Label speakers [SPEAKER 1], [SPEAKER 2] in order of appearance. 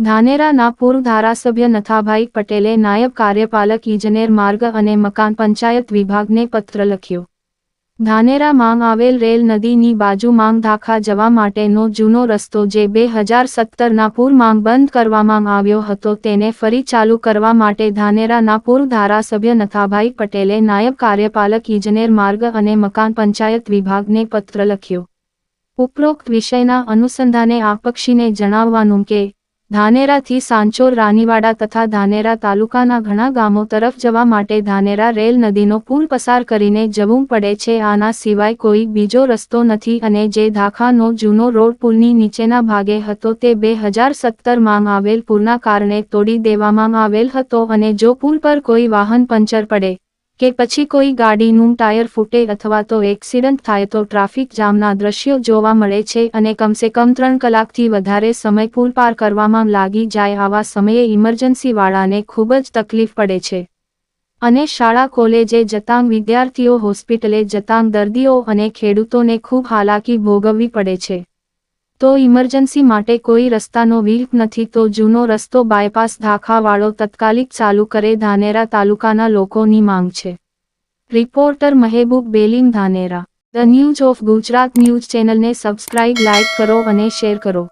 [SPEAKER 1] ધાનેરાના પૂર્વ ધારાસભ્ય નથાભાઈ પટેલે નાયબ કાર્યપાલક ઇજનેર માર્ગ અને મકાન પંચાયત વિભાગને પત્ર લખ્યો. ધાનેરા માંગ આવેલ રેલ નદીની બાજુ માંગ ધાખા જવા માટેનો જૂનો રસ્તો જે બે હજાર સત્તરના પૂર માંગ બંધ કરવામાં આવ્યો હતો તેને ફરી ચાલુ કરવા માટે ધાનેરાના પૂર્વ ધારાસભ્ય નથાભાઈ પટેલે નાયબ કાર્યપાલક ઇજનેર માર્ગ અને મકાન પંચાયત વિભાગને પત્ર લખ્યો. ઉપરોક્ત વિષયના અનુસંધાને આ પક્ષીને જણાવવાનું કે ધાનેરાથી સાંચોર રાનીવાડા તથા ધાનેરા તાલુકાના ઘણા ગામો તરફ જવા માટે ધાનેરા રેલ નદીનો પુલ પસાર કરીને જવું પડે છે. આના સિવાય કોઈ બીજો રસ્તો નથી અને જે ધાખાનો જૂનો રોડ પુલની નીચેના ભાગે હતો તે બે હજાર સત્તરમાં આવેલ પુલના કારણે તોડી દેવામાં આવેલ હતો અને જો પુલ પર કોઈ વાહન પંચર પડે કે પછી કોઈ ગાડીનું ટાયર ફૂટે અથવા તો એક્સિડન્ટ થાય તો ટ્રાફિક જામના દ્રશ્યો જોવા મળે છે અને કમસે કમ ત્રણ કલાકથી વધારે સમય પુલ પાર કરવામાં લાગી જાય આવા સમયે ઇમરજન્સીવાળાને ખૂબ જ તકલીફ પડે છે. અને શાળા, કોલેજે જતાં વિદ્યાર્થીઓ, હોસ્પિટલે જતાં દર્દીઓ અને ખેડૂતોને ખૂબ હાલાકી ભોગવવી પડે છે. તો ઇમરજન્સી માટે કોઈ રસ્તાનો વિકલ્પ નથી તો જૂનો રસ્તો બાયપાસ ધાખાવાળો તત્કાલિક ચાલુ કરે ધાનેરા તાલુકાના લોકોની માંગ છે. Reporter Mehboob Belim Dhanera. The news of Gujarat news ચેનલને સબસ્ક્રાઇબ, લાઇક કરો અને શેર કરો.